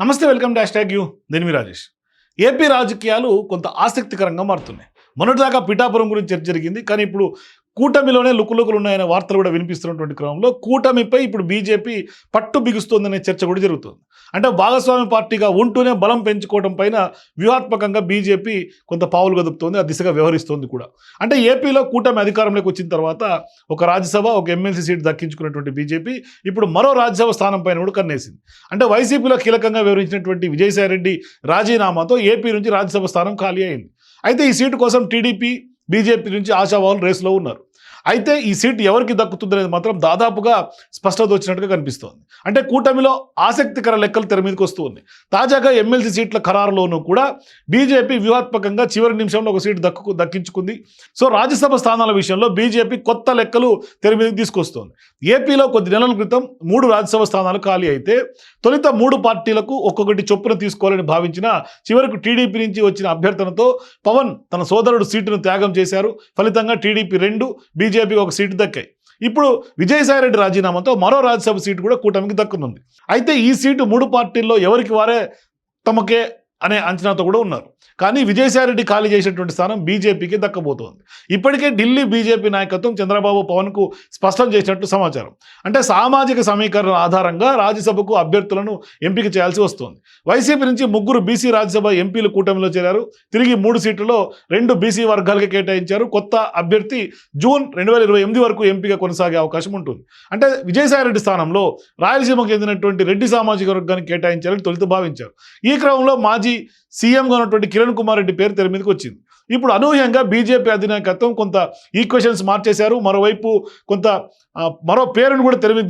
నమస్తే welcome dash tag you. నేను Rajesh. AP రాజకీయాలు కొంత ఆసక్తికరంగా మారుతున్నాయి. మొన్నటిదాకా పిఠాపురం గురించి చర్చ జరిగింది కానీ ఇప్పుడు కూటమిలోనే లుకులుకులు ఉన్నాయనే వార్తలు కూడా వినిపిస్తున్నటువంటి క్రమంలో కూటమిపై ఇప్పుడు బీజేపీ పట్టు బిగుస్తోందనే చర్చ కూడా జరుగుతుంది. అంటే భాగస్వామి పార్టీగా ఉంటూనే బలం పెంచుకోవడం పైన వ్యూహాత్మకంగా బీజేపీ కొంత పావులు గదుపుతోంది ఆ దిశగా వ్యవహరిస్తోంది కూడా. అంటే ఏపీలో కూటమి అధికారంలోకి వచ్చిన తర్వాత ఒక రాజ్యసభ ఒక ఎమ్మెల్సీ సీట్ దక్కించుకున్నటువంటి బీజేపీ ఇప్పుడు మరో రాజ్యసభ స్థానం పైన కూడా కన్నేసింది. అంటే వైసీపీలో కీలకంగా వివరించినటువంటి విజయసాయి రెడ్డి రాజీనామాతో ఏపీ నుంచి రాజ్యసభ స్థానం ఖాళీ అయింది. అయితే ఈ సీటు కోసం టీడీపీ బీజేపీ నుంచి ఆశావాహులు రేసులో ఉన్నారు. అయితే ఈ సీట్ ఎవరికి దక్కుతుందనేది మాత్రం దాదాపుగా స్పష్టత వచ్చినట్టుగా కనిపిస్తోంది. అంటే కూటమిలో ఆసక్తికర లెక్కలు తెర మీదకి వస్తూ ఉంది తాజాగా ఎమ్మెల్సీ సీట్ల ఖరారులోనూ కూడా బీజేపీ వ్యూహాత్మకంగా చివరి నిమిషంలో ఒక సీటు దక్కు దక్కించుకుంది. సో రాజ్యసభ స్థానాల విషయంలో బీజేపీ కొత్త లెక్కలు తెర మీదకి తీసుకొస్తోంది. ఏపీలో కొద్ది నెలల క్రితం మూడు రాజ్యసభ స్థానాలు ఖాళీ అయితే తొలుత మూడు పార్టీలకు ఒక్కొక్కటి చొప్పున తీసుకోవాలని భావించిన చివరకు టీడీపీ నుంచి వచ్చిన అభ్యర్థనతో పవన్ తన సోదరుడు సీటును త్యాగం చేశారు. ఫలితంగా టీడీపీ రెండు బీజేపీకి ఒక సీటు దక్కాయి. ఇప్పుడు విజయసాయిరెడ్డి రాజీనామాతో మరో రాజ్యసభ సీటు కూడా కూటమికి దక్కునుంది. అయితే ఈ సీటు మూడు పార్టీల్లో ఎవరికి వారే తమకే అనే అంచనాతో కూడా ఉన్నారు. కానీ విజయసాయిరెడ్డి ఖాళీ చేసినటువంటి స్థానం బీజేపీకి దక్కబోతోంది. ఇప్పటికే ఢిల్లీ బీజేపీ నాయకత్వం చంద్రబాబు పవన్కు స్పష్టం చేసినట్టు సమాచారం. అంటే సామాజిక సమీకరణ ఆధారంగా రాజ్యసభకు అభ్యర్థులను ఎంపిక చేయాల్సి వస్తోంది. వైసీపీ నుంచి ముగ్గురు బీసీ రాజ్యసభ ఎంపీలు కూటమిలో చేరారు. తిరిగి మూడు సీట్లలో రెండు బీసీ వర్గాలకి కేటాయించారు. కొత్త అభ్యర్థి జూన్ రెండు వేల ఇరవై ఎనిమిది వరకు ఎంపిక కొనసాగే అవకాశం ఉంటుంది. అంటే విజయసాయిరెడ్డి స్థానంలో రాయలసీమకు చెందినటువంటి రెడ్డి సామాజిక వర్గానికి కేటాయించాలని తొలుత భావించారు. ఈ క్రమంలో మాజీ సీఎంగా ఉన్నటువంటి కిరణ్ కుమార్ రెడ్డి పేరు తెర మీదకి వచ్చింది. ఇప్పుడు అనూహ్యంగా బీజేపీ అధినాయకత్వం కొంత ఈక్వేషన్స్ మార్చేశారు. మరోవైపు కొంత మరో పేరును కూడా తెర మీద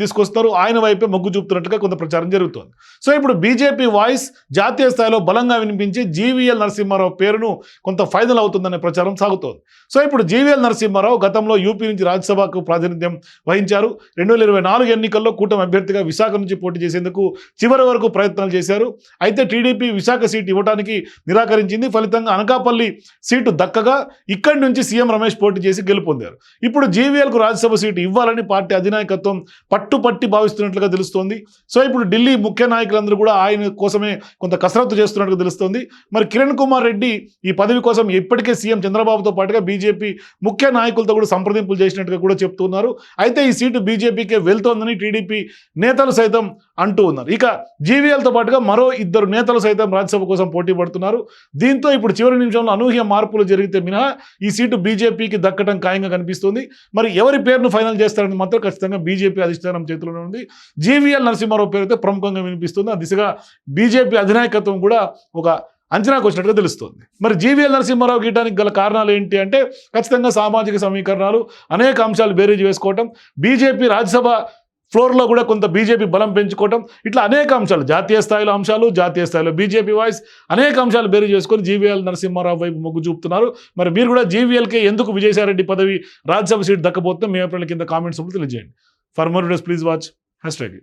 ఆయన వైపే మొగ్గు చూపుతున్నట్టుగా కొంత ప్రచారం జరుగుతోంది. సో ఇప్పుడు బీజేపీ వాయిస్ జాతీయ స్థాయిలో బలంగా వినిపించి జీవీఎల్ నరసింహారావు పేరును కొంత ఫైనల్ అవుతుందనే ప్రచారం సాగుతోంది. సో ఇప్పుడు జీవీఎల్ నరసింహారావు గతంలో యూపీ నుంచి రాజ్యసభకు ప్రాతినిధ్యం వహించారు. రెండు వేల ఇరవై నాలుగు ఎన్నికల్లో కూటమి అభ్యర్థిగా విశాఖ నుంచి పోటీ చేసేందుకు చివరి వరకు ప్రయత్నాలు చేశారు. అయితే టీడీపీ విశాఖ సీట్ ఇవ్వడానికి నిరాకరించింది. ఫలితంగా అనకాపల్లి సీటు దక్కగా ఇక్కడి నుంచి సీఎం రమేష్ పోటీ చేసి గెలుపొందారు. ఇప్పుడు జీవీఎల్కు రాజ్యసభ సీటు ఇవ్వాలని పార్టీ అధినాయకత్వం పట్టుపట్టి భావిస్తున్నట్లుగా తెలుస్తోంది. సో ఇప్పుడు ఢిల్లీ ముఖ్య నాయకులందరూ కూడా ఆయన కోసమే కొంత కసరత్తు చేస్తున్నట్టుగా తెలుస్తోంది. మరి కిరణ్ కుమార్ రెడ్డి ఈ పదవి కోసం ఇప్పటికే సీఎం చంద్రబాబుతో పాటుగా బీజేపీ ముఖ్య నాయకులతో కూడా సంప్రదింపులు చేసినట్టుగా కూడా చెప్తున్నారు. అయితే ఈ సీటు బీజేపీకే వెళ్తోందని టీడీపీ నేతలు సైతం అంటూ ఉన్నారు. ఇక జీవీఎల్తో పాటుగా మరో ఇద్దరు నేతలు సైతం రాజ్యసభ కోసం పోటీ పడుతున్నారు. దీంతో ఇప్పుడు చివరి నిమిషంలో అనూహ్య మార్పులు జరిగితే మినహా ఈ సీటు బీజేపీకి దక్కడం ఖాయంగా కనిపిస్తుంది. మరి ఎవరి పేరును ఫైనల్ చేస్తారని మాత్రం ఖచ్చితంగా బీజేపీ అధిష్టానం చేతిలోనే ఉంది. జీవీఎల్ నరసింహారావు పేరు అయితే ప్రముఖంగా వినిపిస్తుంది. ఆ దిశగా బీజేపీ అధినాయకత్వం కూడా ఒక అంచనాకు వచ్చినట్టుగా తెలుస్తుంది. మరి జీవీఎల్ నరసింహారావు గీయడానికి గల కారణాలు ఏంటి అంటే ఖచ్చితంగా సామాజిక సమీకరణాలు అనేక అంశాలు బేరీజ్ వేసుకోవటం బీజేపీ రాజ్యసభ ఫ్లోర్లో కూడా కొంత బీజేపీ బలం పెంచుకోవటం ఇట్లా అనేక అంశాలు జాతీయ స్థాయిలో అంశాలు జాతీయ స్థాయిలో బీజేపీ వాయిస్ అనేక అంశాలు బేరీ చేసుకొని జీవీఎల్ నరసింహారావు వైపు మొగ్గు చూపుతున్నారు. మరి మీరు కూడా జీవీఎల్కే ఎందుకు విజయసాయిరెడ్డి పదవి రాజ్యసభ సీట్ దక్కబోతుందో మీ ఏప్రిల్ కింద కామెంట్స్ తెలియజేయండి. For more days please watch hashtag